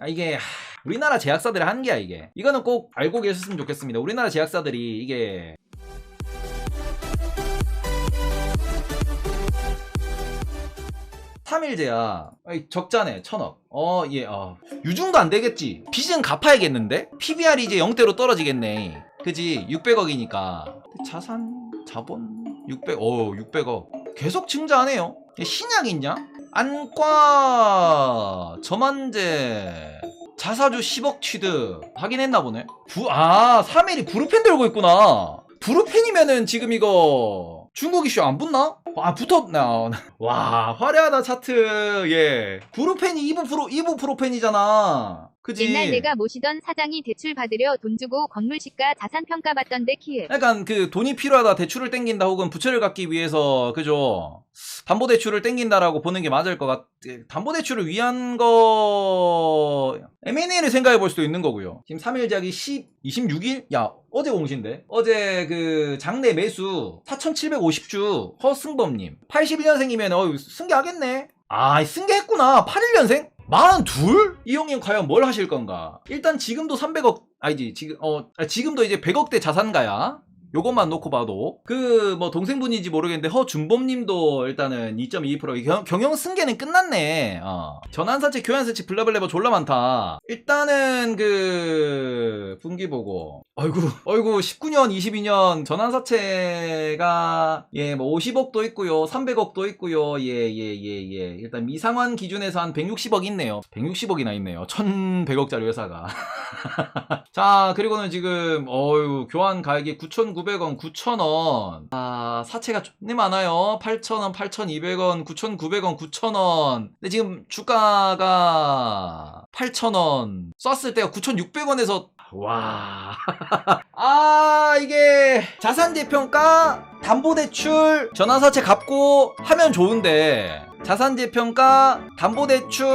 아, 이게 하, 우리나라 제약사들의 한계야 이게. 이거는 꼭 알고 계셨으면 좋겠습니다. 우리나라 제약사들이 이게. 삼일제야. 적자네 천억. 어예 어. 유중도 안 되겠지. 빚은 갚아야겠는데? PBR이 이제 0대로 떨어지겠네. 그지? 600억이니까. 자산 자본 600, 어 600억. 계속 증자하네요. 신약 있냐? 안과 저만제 자사주 10억 취득 확인했나 보네. 부, 아 3일이 부르펜 들고 있구나. 부르펜이면은 지금 이거 중국 이슈 안 붙나? 아 붙었나 와 화려하다 차트 예 부르펜이 이부 프로 이부 프로펜이잖아 그지 옛날 내가 모시던 사장이 대출 받으려 돈 주고 건물 시가 자산 평가 받던데 키읔. 약간 그 돈이 필요하다 대출을 땡긴다 혹은 부채를 갚기 위해서 그죠 담보 대출을 땡긴다라고 보는 게 맞을 것 같. 담보 대출을 위한 거 M&A를 생각해 볼 수도 있는 거고요. 지금 3일작이 10, 26일? 야 어제 공신데 어제 그 장내 매수 4,750주 허승범님 81년생이면 어 승계하겠네. 아 승계했구나 81년생? 42? 이 형님 과연 뭘 하실 건가? 일단 지금도 300억 아니지 지금 어 아, 지금도 이제 100억대 자산가야. 요것만 놓고 봐도 그 뭐 동생분인지 모르겠는데 허준범님도 일단은 2.22% 경, 경영 승계는 끝났네. 어. 전환사채, 교환사채, 블라블레버 졸라 많다. 일단은 그 분기 보고 아이고 아이고 19년, 22년 전환사채가 예 뭐 50억도 있고요, 300억도 있고요. 예 예 예 예. 일단 미상환 기준에서 한 160억 있네요. 160억이나 있네요. 1,100억짜리 회사가. 자, 그리고는 지금, 어유 교환 가액이 9,900원, 9,000원. 아, 사채가 존나 많아요. 8,000원, 8,200원, 9,900원, 9,000원. 근데 지금 주가가 8,000원. 쐈을 때가 9,600원에서, 와. 아, 이게, 자산 재평가, 담보 대출, 전환사채 갚고 하면 좋은데, 자산 재평가, 담보 대출,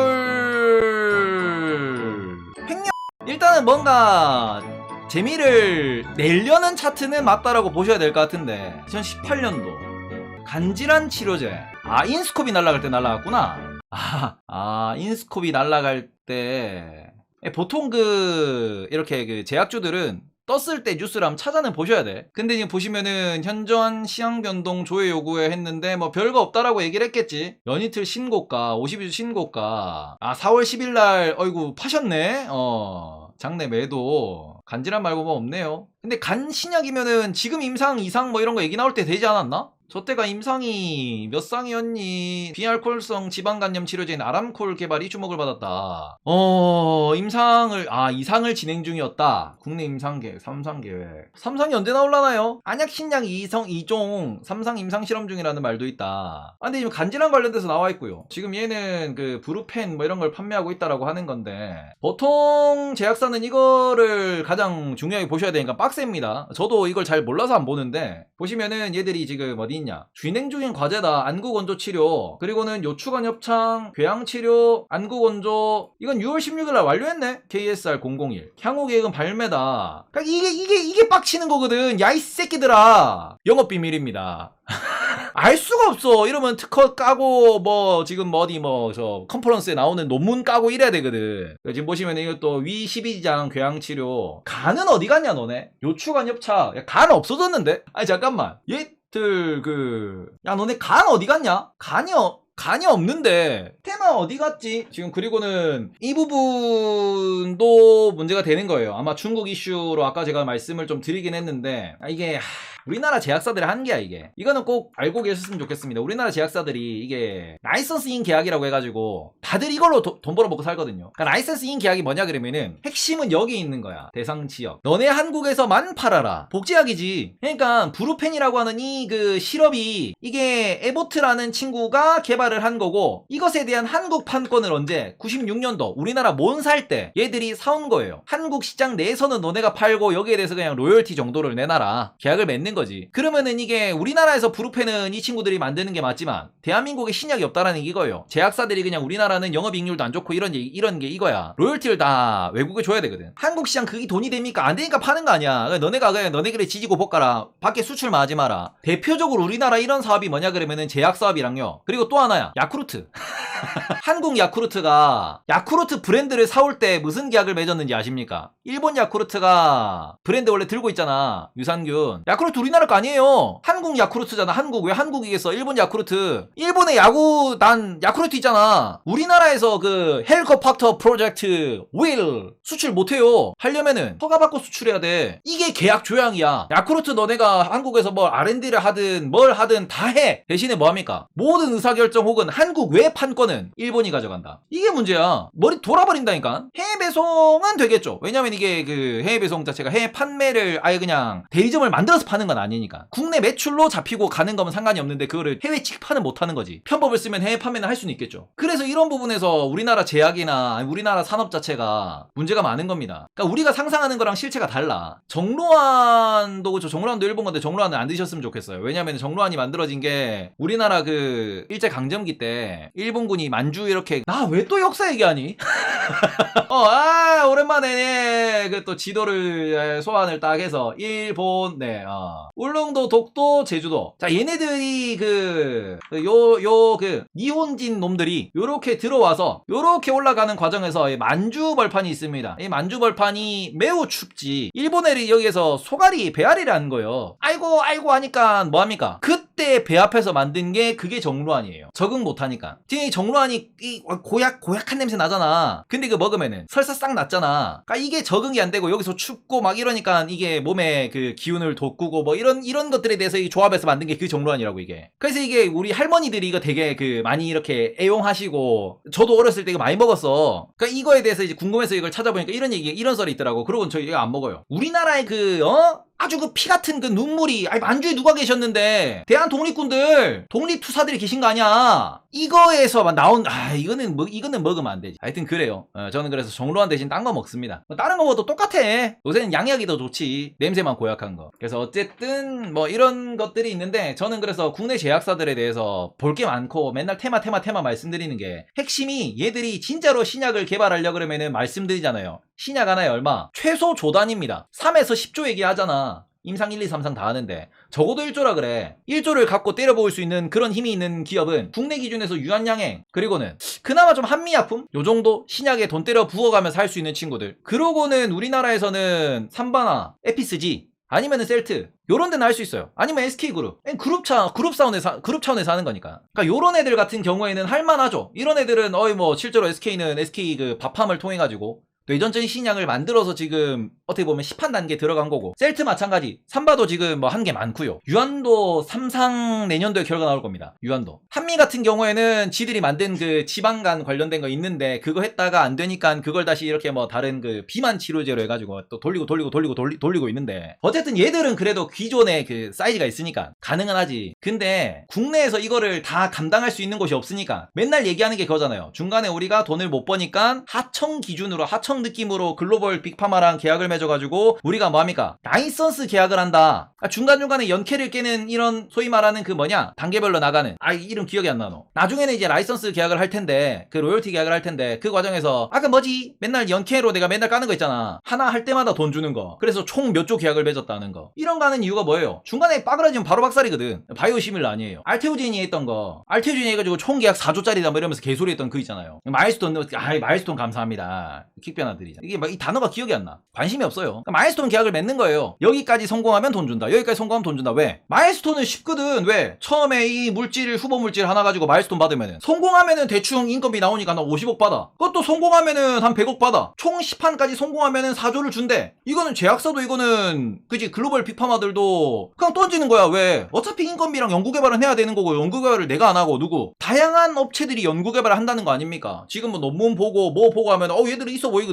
횡령. 일단은 뭔가 재미를 내려는 차트는 맞다라고 보셔야 될 것 같은데 2018년도 간질환 치료제. 아 인스코비 날아갈 때 날아갔구나. 아, 아 인스코비 날아갈 때 예, 보통 그 이렇게 그 제약주들은 떴을 때 뉴스를 찾아는 보셔야 돼. 근데 지금 보시면은 현저한 시황 변동 조회 요구에 했는데 뭐 별거 없다라고 얘기를 했겠지. 연이틀 신고가, 50일 신고가. 아 4월 10일 날 어이구 파셨네. 어 장내 매도 간지란 말고 뭐 없네요. 근데 간 신약이면은 지금 임상 이상 뭐 이런 거 얘기 나올 때 되지 않았나? 저 때가 임상이 몇 상이었니? 비알코올성 지방간염 치료제인 아람콜 개발이 주목을 받았다. 어, 임상을, 아, 이상을 진행 중이었다. 국내 임상 계획, 3상 계획. 3상이 언제 나올라나요? 안약 신약 2성 2종 3상 임상 실험 중이라는 말도 있다. 아, 근데 지금 간질환 관련돼서 나와 있고요. 지금 얘는 그 브루펜 뭐 이런 걸 판매하고 있다라고 하는 건데, 보통 제약사는 이거를 가장 중요하게 보셔야 되니까 빡셉니다. 저도 이걸 잘 몰라서 안 보는데, 보시면은 얘들이 지금 어디 있냐? 진행 중인 과제다. 안구 건조 치료. 그리고는 요추관 협창, 궤양 치료, 안구 건조. 이건 6월 16일 날 완료했네. KSR 001. 향후 계획은 발매다. 그러니까 이게 이게 이게 빡치는 거거든. 야 이 새끼들아. 영업 비밀입니다. 알 수가 없어. 이러면 특허 까고 뭐 지금 뭐 어디 뭐 저 컨퍼런스에 나오는 논문 까고 이래야 되거든. 지금 보시면 이것도 위 12장 궤양 치료. 간은 어디 갔냐 너네? 요추관 협착. 야, 간 없어졌는데? 아니 잠깐만. 얘 들 그 야 너네 간 어디 갔냐? 간이 어, 간이 없는데 테마 어디 갔지? 지금 그리고는 이 부분도 문제가 되는 거예요. 아마 중국 이슈로 아까 제가 말씀을 좀 드리긴 했는데 아, 이게 하, 우리나라 제약사들의 한계야 이게. 이거는 꼭 알고 계셨으면 좋겠습니다. 우리나라 제약사들이 이게 라이선스인 계약이라고 해가지고 다들 이걸로 도- 돈 벌어 먹고 살거든요. 그러니까 라이선스인 계약이 뭐냐 그러면은 핵심은 여기 있는 거야. 대상 지역. 너네 한국에서만 팔아라. 복제약이지. 그러니까 브루펜이라고 하는 이 그 시럽이 이게 에보트라는 친구가 개발을 한 거고 이것에 대한 한국 판권을 언제 96년도 우리나라 몬살 때 얘들이 사온 거예요. 한국 시장 내에서는 너네가 팔고 여기에 대해서 그냥 로열티 정도를 내놔라. 계약을 맺는 거지. 그러면은 이게 우리나라에서 부르페는 이 친구들이 만드는 게 맞지만 대한민국에 신약이 없다라는 게 이거예요. 제약사들이 그냥 우리나라는 영업이익률도 안 좋고 이런 얘기- 이런 게 이거야. 로열티를 다 외국에 줘야 되거든. 한국 시장 그게 돈이 됩니까? 안 되니까 파는 거 아니야. 너네가 그냥 너네끼리 지지고 볶아라. 밖에 수출만 하지 마라. 대표적으로 우리나라 이런 사업이 뭐냐 그러면은 제약 사업이랑요. 그리고 또 하나야. 야쿠르트. 한국 야쿠르트가 야쿠르트 브랜드를 사올 때 무슨 계약을 맺었는지 아십니까? 일본 야쿠르트가 브랜드 원래 들고 있잖아. 유산균. 야쿠르트 우리나라 거 아니에요. 한국 야쿠르트잖아. 한국. 왜 한국이겠어? 일본 야쿠르트. 일본의 야구 난 야쿠르트 있잖아. 우리나라에서 그 헬커팍터 프로젝트 윌 수출 못해요. 하려면은 허가받고 수출해야 돼. 이게 계약 조항이야. 야쿠르트 너네가 한국에서 뭐 R&D를 하든 뭘 하든 다 해. 대신에 뭐 합니까? 모든 의사결정 혹은 한국 외 판권은 일본이 가져간다. 이게 문제야. 머리 돌아버린다니까. 해외 배송은 되겠죠. 왜냐면 이게 그 해외 배송 자체가 해외 판매를 아예 그냥 대리점을 만들어서 파는 건 아니니까. 국내 매출로 잡히고 가는 거면 상관이 없는데 그거를 해외 직판은 못 하는 거지. 편법을 쓰면 해외 판매는 할 수는 있겠죠. 그래서 이런 부분에서 우리나라 제약이나 우리나라 산업 자체가 문제가 많은 겁니다. 그러니까 우리가 상상하는 거랑 실체가 달라. 정로환도 그렇죠. 정로환도 일본 건데 정로환은 안 드셨으면 좋겠어요. 왜냐면 정로환이 만들어진 게 우리나라 그 일제 강점기 때 일본군이 만주 이렇게 나 왜 또 역사 얘기하니? 어, 아, 오랜만에 그또 지도를 에, 소환을 딱 해서 일본, 네, 어. 울릉도, 독도, 제주도. 자, 얘네들이 그, 요, 요, 그, 니혼진 놈들이 요렇게 들어와서 요렇게 올라가는 과정에서 이 만주 벌판이 있습니다. 이 만주 벌판이 매우 춥지. 일본 애들이 여기에서 소갈이 배앓이를 하는 거예요. 아이고, 아이고 하니까 뭐합니까? 그때 배 앞에서 만든 게 그게 정루안이에요. 적응 못하니까. 지금 이 정루안이 이 고약, 고약한 냄새 나잖아. 근데 이거 먹으면은 설사 싹 났잖아. 그러니까 이게 적응이 안 되고 여기서 춥고 막 이러니까 이게 몸에 그 기운을 돋구고 뭐 이런 이런 것들에 대해서 이 조합에서 만든 게 그 정루안이라고 이게. 그래서 이게 우리 할머니들이 이거 되게 그 많이 이렇게 애용하시고 저도 어렸을 때 이거 많이 먹었어. 그러니까 이거에 대해서 이제 궁금해서 이걸 찾아보니까 이런 얘기 이런 썰이 있더라고. 그러고는 저 이거 안 먹어요. 우리나라의 그 어? 아주 그 피 같은 그 눈물이 아니 만주에 누가 계셨는데. 대한 독립군들 독립투사들이 계신 거 아니야. 이거에서 나온 아 이거는 뭐 이거는 먹으면 안 되지. 하여튼 그래요. 어, 저는 그래서 정로한 대신 딴 거 먹습니다. 뭐 다른 거 먹어도 똑같아. 요새는 양약이 더 좋지. 냄새만 고약한 거. 그래서 어쨌든 뭐 이런 것들이 있는데 저는 그래서 국내 제약사들에 대해서 볼 게 많고 맨날 테마 테마 테마 말씀드리는 게 핵심이 얘들이 진짜로 신약을 개발하려 그러면은 말씀드리잖아요 신약 하나에 얼마? 최소 조단입니다. 3에서 10조 얘기하잖아. 임상 1, 2, 3, 4다 하는데 적어도 1조라 그래 1조를 갖고 때려보을 수 있는 그런 힘이 있는 기업은 국내 기준에서 유한양행 그리고는 그나마 좀 한미약품 요 정도 신약에 돈 때려 부어가면서 할 수 있는 친구들 그러고는 우리나라에서는 삼바나 에피스지 아니면은 셀트 요런 데는 할 수 있어요. 아니면 SK그룹. 그룹 차, 그룹 사원에서, 그룹 차원에서 하는 거니까. 그러니까 요런 애들 같은 경우에는 할만하죠. 이런 애들은, 어이 뭐, 실제로 SK는 SK 그 밥함을 통해 가지고, 뇌전적인 신약을 만들어서 지금 어떻게 보면 시판 단계 들어간 거고. 셀트 마찬가지. 삼바도 지금 뭐 한 게 많고요. 유한도 삼상 내년도에 결과 나올 겁니다. 유한도. 한미 같은 경우에는 지들이 만든 그 지방간 관련된 거 있는데 그거 했다가 안 되니까 그걸 다시 이렇게 뭐 다른 그 비만 치료제로 해가지고 또 돌리고 돌리고 돌리고 돌리, 돌리고 있는데 어쨌든 얘들은 그래도 기존에 그 사이즈가 있으니까 가능은 하지. 근데 국내에서 이거를 다 감당할 수 있는 곳이 없으니까 맨날 얘기하는 게 그거잖아요. 중간에 우리가 돈을 못 버니까 하청 기준으로 하청 느낌으로 글로벌 빅파마랑 계약을 맺어가지고 우리가 뭐합니까? 라이선스 계약을 한다. 아, 중간중간에 연캐를 깨는 이런 소위 말하는 그 뭐냐? 단계별로 나가는. 아 이름 기억이 안 나노. 나중에는 이제 라이선스 계약을 할 텐데 그 로열티 계약을 할 텐데 그 과정에서 아까 뭐지? 맨날 연캐로 내가 맨날 까는 거 있잖아. 하나 할 때마다 돈 주는 거. 그래서 총 몇 조 계약을 맺었다는 거. 이런 거 하는 이유가 뭐예요? 중간에 빠그라지면 바로 박살이거든. 바이오 시밀 아니에요. 알테오진이 했던 거. 알테오진이 해가지고 총 계약 4조짜리다 뭐 이러면서 개소리 했던 그 있잖아요. 마일스톤 아 마일스톤 감사합니다. 킥변 화 드리자. 이게 막 이 단어가 기억이 안 나. 관심이 없어요. 마일스톤 계약을 맺는 거예요. 여기까지 성공하면 돈 준다. 여기까지 성공하면 돈 준다. 왜? 마일스톤은 쉽거든. 왜? 처음에 이 물질 후보 물질 하나 가지고 마일스톤 받으면은. 성공하면은 대충 인건비 나오니까 나 50억 받아. 그것도 성공하면은 한 100억 받아. 총 10판까지 성공하면은 4조를 준대. 이거는 제약사도 이거는 그지? 글로벌 빅파마들도 그냥 던지는 거야. 왜? 어차피 인건비랑 연구개발은 해야 되는 거고 연구개발을 내가 안 하고 누구? 다양한 업체들이 연구개발을 한다는 거 아닙니까? 지금 뭐 논문 보고 뭐 보고 하면 어 얘들은 있어 보이거든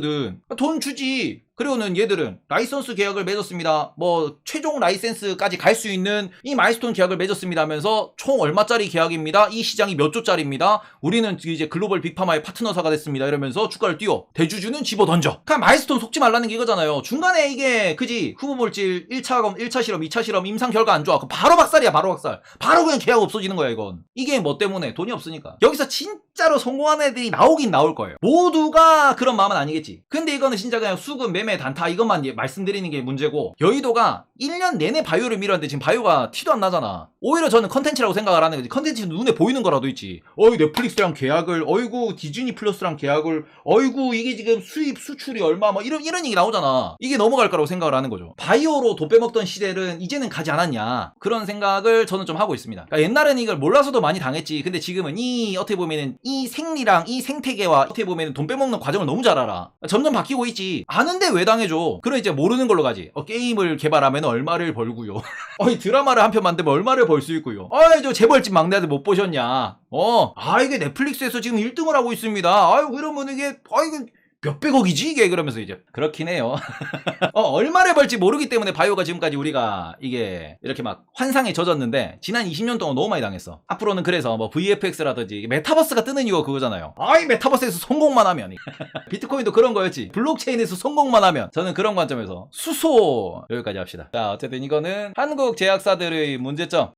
돈 주지 그리고는 얘들은 라이선스 계약을 맺었습니다. 뭐 최종 라이센스까지 갈 수 있는 이 마이스톤 계약을 맺었습니다 하면서 총 얼마짜리 계약입니다. 이 시장이 몇 조짜리입니다. 우리는 이제 글로벌 빅파마의 파트너사가 됐습니다. 이러면서 주가를 띄워 대주주는 집어 던져. 그냥 마이스톤 속지 말라는 게 이거잖아요. 중간에 이게 그지 후보 물질 1차 검 1차 실험, 2차 실험 임상 결과 안 좋아. 그 바로 박살이야, 바로 박살. 바로 그냥 계약 없어지는 거야, 이건. 이게 뭐 때문에 돈이 없으니까. 여기서 진짜로 성공한 애들이 나오긴 나올 거예요. 모두가 그런 마음은 아니겠지. 근데 이거는 진짜 그냥 수급, 매매, 단타 이것만 예- 말씀드리는 게 문제고 여의도가 1년 내내 바이오를 밀었는데 지금 바이오가 티도 안 나잖아. 오히려 저는 컨텐츠라고 생각을 하는 거지. 컨텐츠는 눈에 보이는 거라도 있지. 어이 넷플릭스랑 계약을, 어이구 디즈니 플러스랑 계약을, 어이구 이게 지금 수입 수출이 얼마 뭐 이런 이런 얘기 나오잖아. 이게 넘어갈 거라고 생각을 하는 거죠. 바이오로 돈 빼먹던 시대는 이제는 가지 않았냐 그런 생각을 저는 좀 하고 있습니다. 그러니까 옛날에는 이걸 몰라서도 많이 당했지. 근데 지금은 이 어떻게 보면은 이 생리랑 이 생태계와 어떻게 보면은 돈 빼먹는 과정을 너무 잘 알아. 점점 바뀌고 있지. 아는데 왜 당해줘? 그럼 이제 모르는 걸로 가지. 어, 게임을 개발하면 얼마를 벌고요. 어이 드라마를 한 편 만들면 얼마를 벌 수 있고요. 어이 저 재벌집 막내 아들 못 보셨냐? 어, 아 이게 넷플릭스에서 지금 1등을 하고 있습니다. 아유 그러면 이게 아 이거 몇백억이지 이게 그러면서 이제 그렇긴 해요. 어, 얼마를 벌지 모르기 때문에 바이오가 지금까지 우리가 이게 이렇게 막 환상에 젖었는데 지난 20년 동안 너무 많이 당했어. 앞으로는 그래서 뭐 VFX라든지 메타버스가 뜨는 이유가 그거잖아요. 아이 메타버스에서 성공만 하면 비트코인도 그런 거였지. 블록체인에서 성공만 하면 저는 그런 관점에서 수소 여기까지 합시다. 자 어쨌든 이거는 한국 제약사들의 문제점